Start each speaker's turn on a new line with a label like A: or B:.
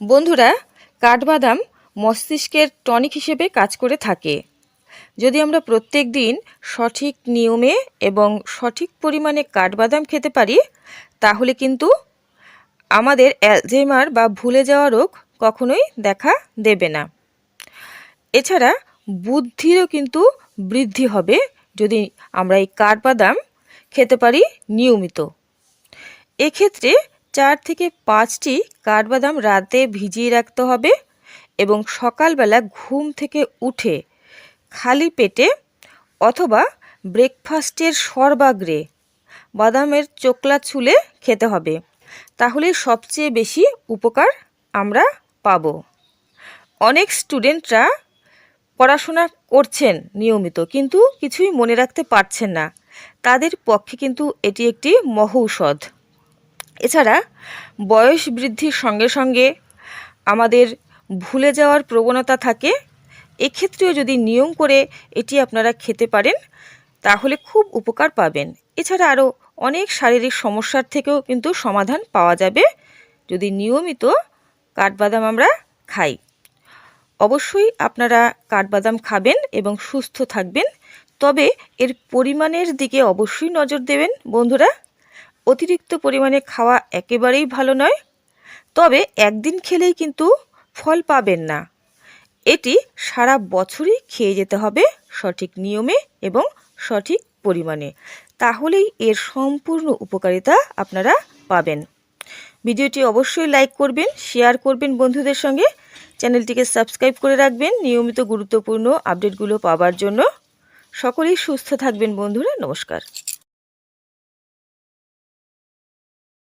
A: বন্ধুরা, কাঠবাদাম মস্তিষ্কের টনিক হিসেবে কাজ করে থাকে। যদি আমরা প্রত্যেক দিন সঠিক নিয়মে এবং সঠিক পরিমাণে কাঠবাদাম খেতে পারি, তাহলে কিন্তু আমাদের অ্যালঝেইমার বা ভুলে যাওয়া রোগ কখনোই দেখা দেবে না। এছাড়া বুদ্ধিরও কিন্তু বৃদ্ধি হবে যদি আমরা এই কাঠবাদাম খেতে পারি নিয়মিত। এক্ষেত্রে চার থেকে পাঁচটি কাঠবাদাম রাতে ভিজিয়ে রাখতে হবে এবং সকালবেলা ঘুম থেকে উঠে খালি পেটে অথবা ব্রেকফাস্টের সর্বাগ্রে বাদামের চোকলা ছুলে খেতে হবে। তাহলে সবচেয়ে বেশি উপকার আমরা পাব। অনেক স্টুডেন্টরা পড়াশোনা করছেন নিয়মিত কিন্তু কিছুই মনে রাখতে পারছেন না। তাদের পক্ষে কিন্তু এটি একটি মহৌষধ। এছাড়া বয়স বৃদ্ধির সঙ্গে সঙ্গে আমাদের ভুলে যাওয়ার প্রবণতা থাকে, এক্ষেত্রেও যদি নিয়ম করে এটি আপনারা খেতে পারেন, তাহলে খুব উপকার পাবেন। এছাড়া আরও অনেক শারীরিক সমস্যার থেকেও কিন্তু সমাধান পাওয়া যাবে, যদি নিয়মিত কাঠবাদাম আমরা খাই। অবশ্যই আপনারা কাঠবাদাম খাবেন এবং সুস্থ থাকবেন, তবে এর পরিমাণের দিকে অবশ্যই নজর দেবেন, বন্ধুরা। অতিরিক্ত পরিমাণে খাওয়া একেবারেই ভালো নয়। তবে একদিন খেলেই কিন্তু ফল পাবেন না। এটি সারা বছরই খেয়ে যেতে হবে সঠিক নিয়মে এবং সঠিক পরিমাণে। তাহলেই এর সম্পূর্ণ উপকারিতা আপনারা পাবেন। ভিডিওটি অবশ্যই লাইক করবেন, শেয়ার করবেন বন্ধুদের সঙ্গে। চ্যানেলটিকে সাবস্ক্রাইব করে রাখবেন নিয়মিত গুরুত্বপূর্ণ আপডেটগুলো পাওয়ার জন্য। সকলেই সুস্থ থাকবেন বন্ধুরা, নমস্কার।